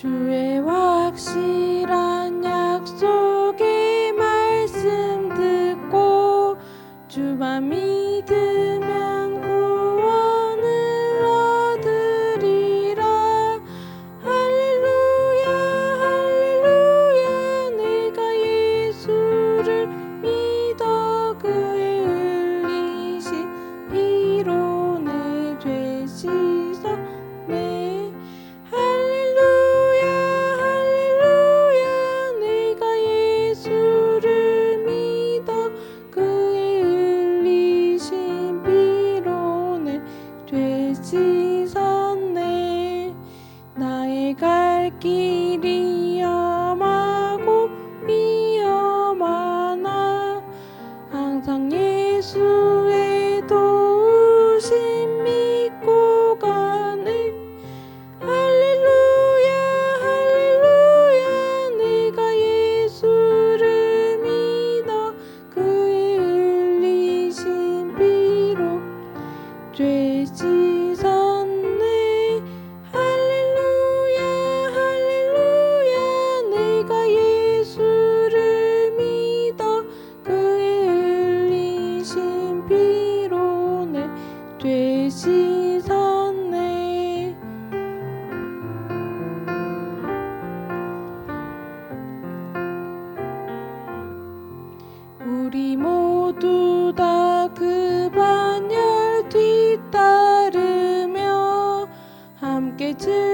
주의 확실한 약속의 말씀 듣고 주만 믿음 되시 산네. 우리 모두 다 그 반열 뒤따르며 함께 즐